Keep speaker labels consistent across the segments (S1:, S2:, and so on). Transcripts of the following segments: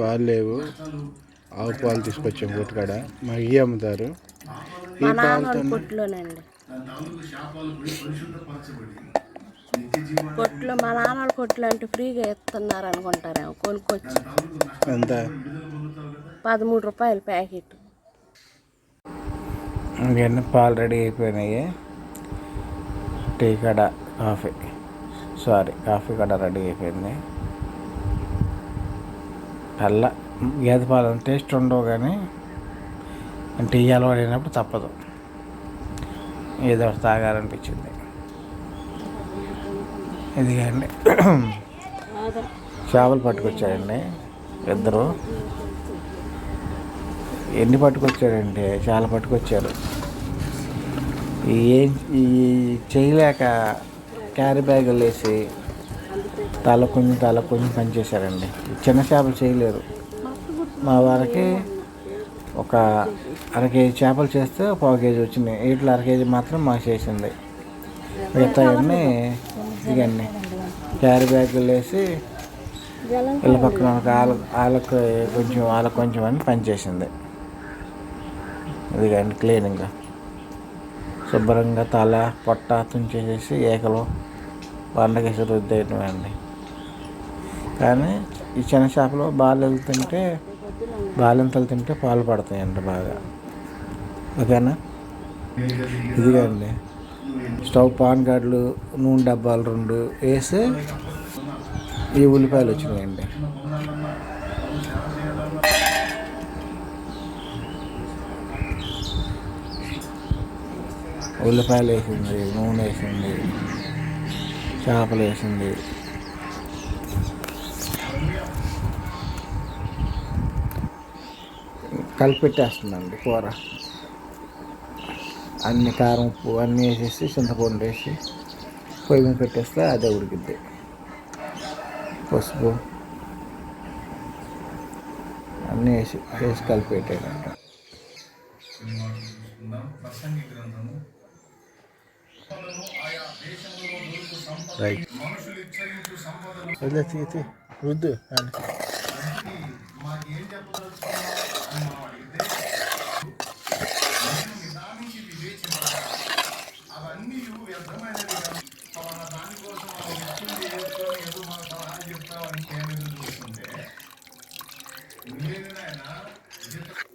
S1: పాలు లేవు. ఆవు పాలు తీసుకొచ్చాం కొట్టుకాడ మా ఇవి అమ్ముతారు. ఈ
S2: మా నాన్న
S1: పాలతో
S2: కొట్లో మా నాన్న వాళ్ళ కొట్లో అంటే ఫ్రీగా ఇస్తున్నారు అనుకుంటారేమో కొనుక్కొచ్చి.
S1: ఎంత?
S2: పదమూడు రూపాయలు ప్యాకెట్.
S1: ఇవన్నీ పాలు రెడీ అయిపోయినాయి. టీ కడ కాఫీ. సారీ కాఫీ కడ రెడీ అయిపోయింది. అల్ల గేదె పాలు టేస్ట్ ఉండవు కానీ టీ అలవాటు అయినప్పుడు తప్పదు. ఏదో ఒకటి తాగాలనిపించింది. ఇదిగండి. చేపలు పట్టుకొచ్చారండి ఇద్దరు. ఎన్ని పట్టుకొచ్చారంటే చాలా పట్టుకొచ్చారు. ఏం ఈ చేయలేక క్యారీ బ్యాగులు వేసి తల కొంచెం తల కొంచెం పనిచేశారండి చిన్న చేపలు చేయలేరు. మా వారికి ఒక అర కేజీ చేపలు చేస్తే ఒక పావు కేజీ వచ్చినాయి వీటిలో అర కేజీ మాత్రం మాకు చేసింది. మిగతా అన్నీ ఇవన్నీ క్యారీ బ్యాగులు వేసి ఇళ్ళ పక్కన ఒక వాళ్ళ కొంచెం వాళ్ళకి కొంచెం అని పనిచేసింది ఇదిగండి క్లీనింగ్. శుభ్రంగా తల పొట్ట తుంచేసేసి ఏకలు వండకేసి రుద్దేయటం అండి. కానీ ఈ చిన్న చేపలు బాలలు తింటే బాలింతలు తింటే పాలు పడతాయండి బాగా. ఓకేనా? ఇదిగండి స్టవ్ పాన్ కార్డులు నూనె డబ్బాలు రెండు వేసి ఈ ఉల్లిపాయలు వచ్చినాయండి. ఉల్లిపాయలు వేసింది నూనె వేసింది చేపలు వేసింది కలిపెట్టేస్తుందండి కూర. అన్ని కారం ఉప్పు అన్నీ వేసేసి చింతపండు వేసి పొయ్యి మీద పెట్టేస్తే అదే ఉడికిద్ది. పసుపు అన్నీ వేసి వేసి కలిపెట్టానంట రైట్ వదిలే తీ రుద్దు
S3: వీడు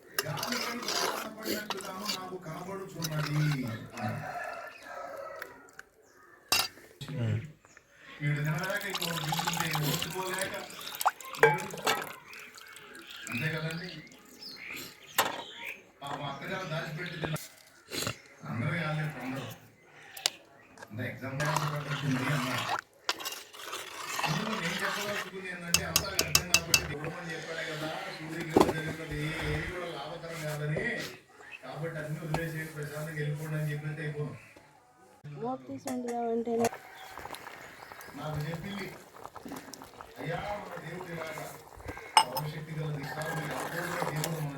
S3: అంతే పాప అక్కడే దాచిపెట్టి అందరూ కాలేదు అందరూ అంత ఎగ్జామ్ పెట్టింది అన్న నేను చెప్పదలుచుకుంది ఏంటంటే అంతా అర్థం కాబట్టి చెప్పాడే కదా సూర్యగ్రహం జరుగుతుంది ఏది కూడా లాభకరం కాదని కాబట్టి అన్ని వదిలేసేసి ప్రశాంతంగా వెళ్ళిపోండి అని చెప్పితే అయిపోను నాకు చెప్పింది అయ్యా మన దేవుడి లాగా పౌరశక్తి గల నిష్ఠాలు అపోహ దేవుడు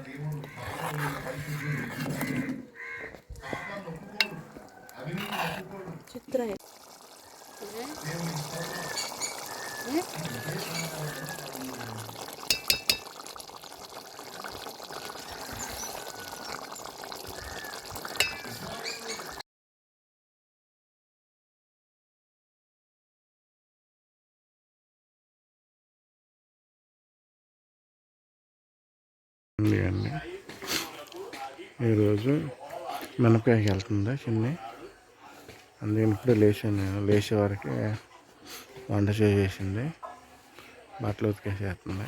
S1: ఈరోజు మినపకాయకి వెళ్తుందా చిన్ని? అందుకని ఇప్పుడు లేచాను. నేను లేచే వరకే వంట చేసేసింది. బట్టలు ఉతికేసేస్తుంది.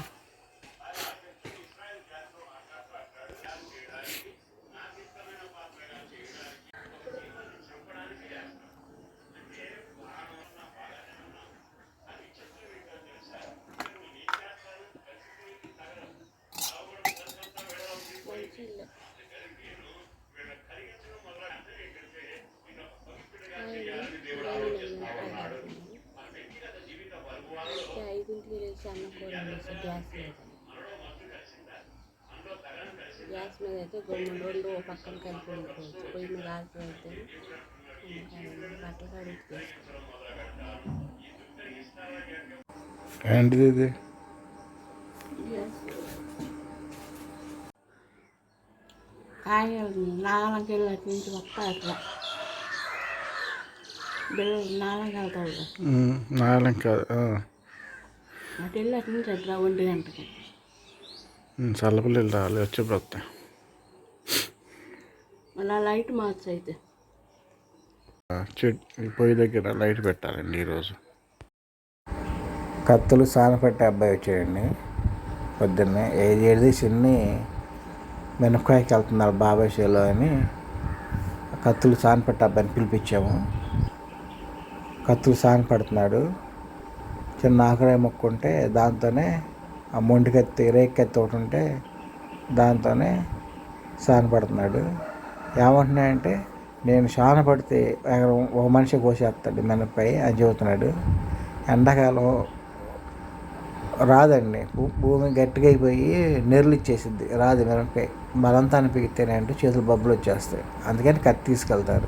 S2: అన్న కూర వండేసి గ్యాస్ మీద గ్యాస్ మీద అయితే గమ్మున రెండు ఓ పక్కన కలిపి వండుకోవచ్చు పొయ్యి మీద ఆరిపోతే బట్టలు కడిగి
S1: ఏంటిది ఇది?
S2: కాయలు నాలుగు వెళ్ళటి నుంచి వస్తా అట్లా. నాలుగు వెళ్తాడు కదా. అటు వెళ్ళటి నుంచి అట్లా ఒంటి గంటకి.
S1: చల్లపిల్లలు రావాలి వచ్చేప్పుడు వస్తాయి
S2: మళ్ళీ లైట్ మార్చి అయితే.
S1: పొయ్యి దగ్గర లైట్ పెట్టాలండి ఈరోజు. కత్తులు సానపట్టే అబ్బాయి వచ్చాడండి. పొద్దున్నే ఏది ఏది చిన్ని మినపకాయకి వెళ్తున్నారు బాబాయ్ షేలో అని. కత్తులు సానపట్టే అబ్బాయిని పిలిపించాము. కత్తులు సాన పడుతున్నాడు. చిన్న ఆకరాయి మొక్క ఉంటే దాంతోనే ఆ మొండికెత్తి కత్తి కత్తి ఒకటి ఉంటే దాంతోనే సాన పడుతున్నాడు. ఏమంటున్నాయంటే నేను శాన పడితే ఒక మనిషి కోసేస్తాడు మినపై అని చెబుతున్నాడు. ఎండాకాలం రాదండి. భూమి గట్టిగా అయిపోయి నెర్లు ఇచ్చేసిద్ది. రాదు మిరపకాయ. బలంతా అనిపిస్తేనే అంటే చేతులు బబ్బులు వచ్చేస్తాయి. అందుకని కత్తి తీసుకెళ్తారు.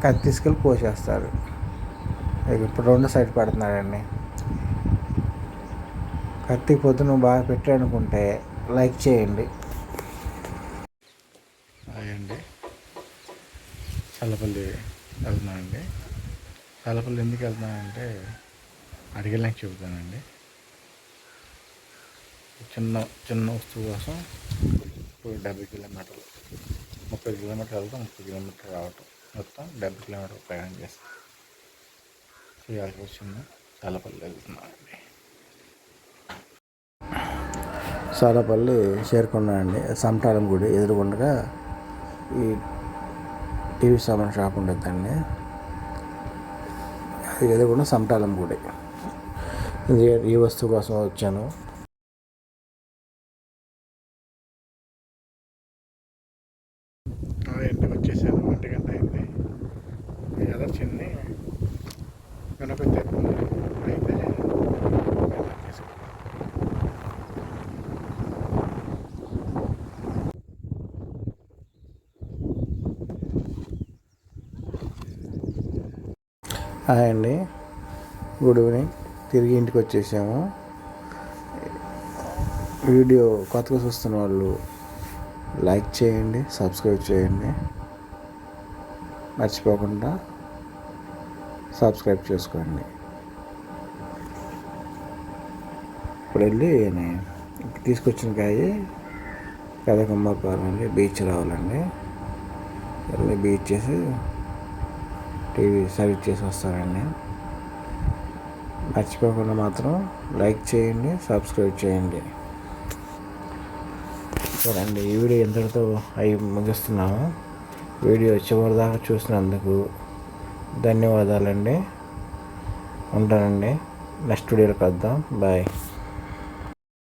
S1: కత్తి తీసుకెళ్ళి కోసేస్తారు. ఇప్పుడు రెండు సైడ్ పడుతున్నాడండి. కత్తి పొద్దున బాగా పెట్టానుకుంటే లైక్ చేయండి. అండి చల్లపల్లి వెళ్తున్నానండి. చల్లపల్లి ఎందుకు వెళ్తున్నానంటే అడిగలేక చెబుతానండి. చిన్న చిన్న వస్తువు కోసం ఇప్పుడు డెబ్బై కిలోమీటర్లు ముప్పై కిలోమీటర్లు వెళ్తాం ముప్పై కిలోమీటర్లు రావటం. మొత్తం డెబ్బై కిలోమీటర్లు ప్రయాణం చేస్తాం. చేయాల్సి వచ్చింది చాలాపల్లి వెళ్తున్నానండి చాలాపల్లి చేరుకున్నానండి. సమటాలం గుడి ఎదురుకుండగా ఈ టీవీ సామాన్ షాప్ ఉండద్దండి అది ఎదురుకుండా సమటాలం గుడి. ఇది ఈ వస్తువు కోసం వచ్చాను ఇంటికి వచ్చేసాను ఒంటి గంట అయింది ఎలా చిన్ని వెనక అయితే హాయ్ అండి. Good evening. తిరిగి ఇంటికి వచ్చేసాము. వీడియో కొత్తగా చూస్తున్న వాళ్ళు లైక్ చేయండి సబ్స్క్రైబ్ చేయండి. మర్చిపోకుండా సబ్స్క్రైబ్ చేసుకోండి. ఇప్పుడు వెళ్ళి నేను తీసుకొచ్చిన కాయ కథకమ్మపాలెం అండి బీచ్ రావాలండి. వెళ్ళి బీచ్ చేసి ఇవి సర్వీస్ చేసి వస్తానండి మర్చిపోకుండా మాత్రం లైక్ చేయండి సబ్స్క్రైబ్ చేయండి. చూడండి ఈ వీడియో ఎంతటితో అయి ముగిస్తున్నాము. వీడియో చివరి దాకా చూసినందుకు ధన్యవాదాలండి. ఉంటానండి. నెక్స్ట్ వీడియోలో వద్దాం బాయ్.